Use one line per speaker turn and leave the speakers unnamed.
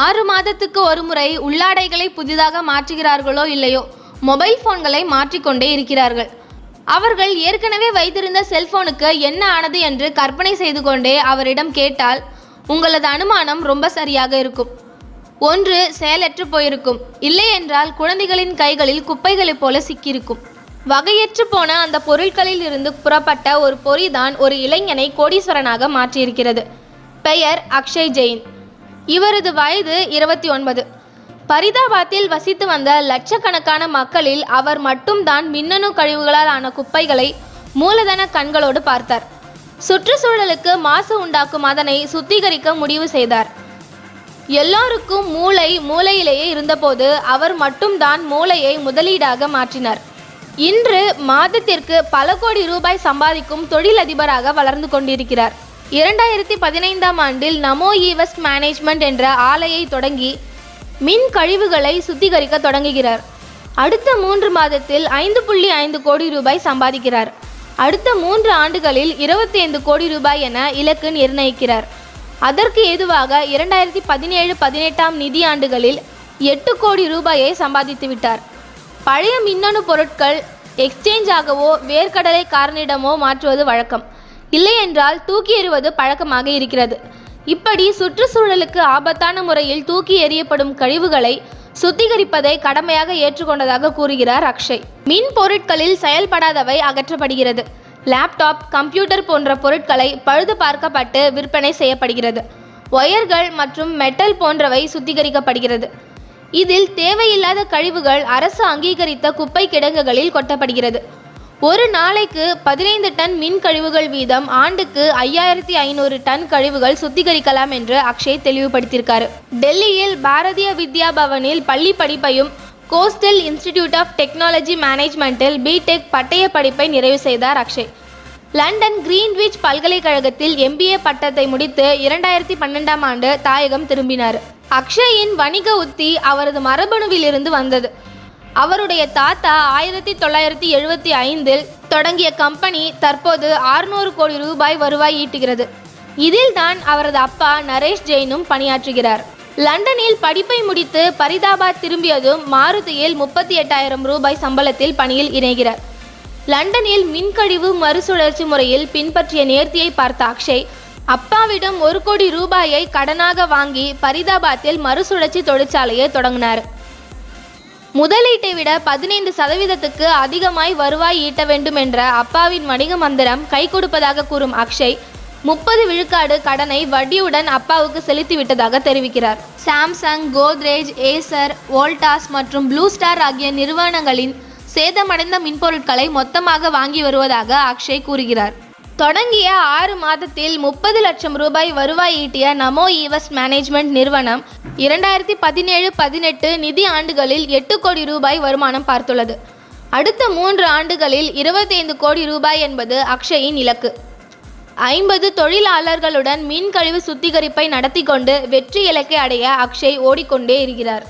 ஆறு மாதத்துக்கு ஒருமுறை உள்ளாடைகளை புதிதாக மாற்றுகிறார்களோ இல்லையோ மொபைல் போன்களை மாற்றிக்கொண்டே இருக்கிறார்கள். அவர்கள் ஏற்கனவே வைத்திருந்த செல்போனுக்கு என்ன ஆனது என்று கற்பனை செய்து கொண்டே அவரிடம் கேட்டால் உங்களது அனுமானம் ரொம்ப சரியாக இருக்கும். ஒன்று செயலற்று போயிருக்கும். இல்லை என்றால் குழந்தைகளின் கைகளில் குப்பைகளைப் போல சிக்கியிருக்கும். வகையற்று போன அந்த பொருட்களில் இருந்து புறப்பட்ட ஒரு பொறிதான் ஒரு இளைஞனை கோடீஸ்வரனாக மாற்றியிருக்கிறது. பெயர் அக்ஷய் ஜெயின். இவரது வயது இருபத்தி ஒன்பது. பரிதாபாத்தில் வசித்து வந்த லட்சக்கணக்கான மக்களில் அவர் மட்டும்தான் மின்னணு கழிவுகளால் ஆன குப்பைகளை மூலதன கண்களோடு பார்த்தார். சுற்றுச்சூழலுக்கு மாசு உண்டாக்கும் அதனை சுத்திகரிக்க முடிவு செய்தார். எல்லோருக்கும் மூளை மூளையிலேயே இருந்தபோது அவர் மட்டும்தான் மூளையை முதலீடாக மாற்றினார். இன்று மாதத்திற்கு பல கோடி ரூபாய் சம்பாதிக்கும் தொழிலதிபராக வளர்ந்து கொண்டிருக்கிறார். இரண்டாயிரத்தி பதினைந்தாம் ஆண்டில் நமோ ஈவெஸ்ட் மேனேஜ்மெண்ட் என்ற ஆலையை தொடங்கி மின் கழிவுகளை சுத்திகரிக்க தொடங்குகிறார். அடுத்த மூன்று மாதத்தில் ஐந்து புள்ளி ஐந்து கோடி ரூபாய் சம்பாதிக்கிறார். அடுத்த மூன்று ஆண்டுகளில் இருபத்தி ஐந்து கோடி ரூபாய் என இலக்கு நிர்ணயிக்கிறார். அதற்கு ஏதுவாக இரண்டாயிரத்தி பதினேழு பதினெட்டாம் நிதியாண்டுகளில் எட்டு கோடி ரூபாயை சம்பாதித்து விட்டார். பழைய மின்னணு பொருட்கள் எக்ஸ்சேஞ்சாகவோ வேர்க்கடலை காரனிடமோ மாற்றுவது வழக்கம். இல்லையென்றால் தூக்கி எறிவது பழக்கமாக இருக்கிறது. இப்படி சுற்றுச்சூழலுக்கு ஆபத்தான முறையில் தூக்கி எறியப்படும் கழிவுகளை சுத்திகரிப்பதை கடமையாக ஏற்றுக்கொண்டதாக கூறுகிறார் அக்ஷய். மின் பொருட்களில் செயல்படாதவை அகற்றப்படுகிறது. லேப்டாப் கம்ப்யூட்டர் போன்ற பொருட்களை பழுது பார்க்கப்பட்டு விற்பனை செய்யப்படுகிறது. ஒயர்கள் மற்றும் மெட்டல் போன்றவை சுத்திகரிக்கப்படுகிறது. இதில் தேவையில்லாத கழிவுகள் அரசு அங்கீகரித்த குப்பை கிடங்குகளில் கொட்டப்படுகிறது. ஒரு நாளைக்கு பதினைந்து டன் மின் கழிவுகள் வீதம் ஆண்டுக்கு ஐயாயிரத்தி ஐநூறு டன் கழிவுகள் சுத்திகரிக்கலாம் என்று அக்ஷய் தெளிவுபடுத்தியிருக்காரு. டெல்லியில் பாரதிய வித்யா பவனில் பள்ளி படிப்பையும் கோஸ்டல் இன்ஸ்டிடியூட் ஆஃப் டெக்னாலஜி மேனேஜ்மெண்ட்டில் பிடெக் பட்டய படிப்பை நிறைவு செய்தார் அக்ஷய். லண்டன் கிரீன்விச் பல்கலைக்கழகத்தில் எம்பிஏ பட்டத்தை முடித்து இரண்டாயிரத்தி பன்னெண்டாம் ஆண்டு தாயகம் திரும்பினார். அக்ஷயின் வணிக உத்தி அவரது மரபணுவிலிருந்து வந்தது. அவருடைய தாத்தா ஆயிரத்தி தொள்ளாயிரத்தி எழுபத்தி ஐந்தில் தொடங்கிய கம்பெனி தற்போது ஆறுநூறு கோடி ரூபாய் வருவாய் ஈட்டுகிறது. இதில் தான் அவரது அப்பா நரேஷ் ஜெயினும் பணியாற்றுகிறார். லண்டனில் படிப்பை முடித்து பரிதாபாத் திரும்பியதும் மாருதியில் முப்பத்தி எட்டாயிரம் ரூபாய் சம்பளத்தில் பணியில் இணைகிறார். லண்டனில் மின்கழிவு மறுசுழற்சி முறையில் பின்பற்றிய நேர்த்தியை பார்த்த அக்ஷய் அப்பாவிடம் ஒரு கோடி ரூபாயை கடனாக வாங்கி பரிதாபாத்தில் மறுசுழற்சி தொழிற்சாலையை தொடங்கினார். முதலீட்டை விட பதினைந்து சதவீதத்துக்கு அதிகமாய் வருவாய் ஈட்ட வேண்டும் என்ற அப்பாவின் வணிக மந்திரம் கை கொடுப்பதாக கூறும் அக்ஷய் முப்பது விழுக்காடு கடனை வட்டியுடன் அப்பாவுக்கு செலுத்தி விட்டதாக தெரிவிக்கிறார். சாம்சங் கோத்ரேஜ் ஏசர் வோல்டாஸ் மற்றும் ப்ளூ ஸ்டார் ஆகிய நிறுவனங்களின் சேதமடைந்த மின்பொருட்களை மொத்தமாக வாங்கி வருவதாக அக்ஷய் கூறுகிறார். தொடங்கிய ஆறு மாதத்தில் முப்பது லட்சம் ரூபாய் வருவாய் ஈட்டிய நமோ ஈவெஸ்ட் மேனேஜ்மெண்ட் நிறுவனம் இரண்டாயிரத்தி பதினேழு பதினெட்டு நிதி ஆண்டுகளில் எட்டு கோடி ரூபாய் வருமானம் பார்த்துள்ளது. அடுத்த மூன்று ஆண்டுகளில் இருபத்தைந்து கோடி ரூபாய் என்பது அக்ஷயின் இலக்கு. ஐம்பது தொழிலாளர்களுடன் மின் கழிவு சுத்திகரிப்பை நடத்தி கொண்டு வெற்றி இலக்கை அடைய அக்ஷய் ஓடிக்கொண்டே இருக்கிறார்.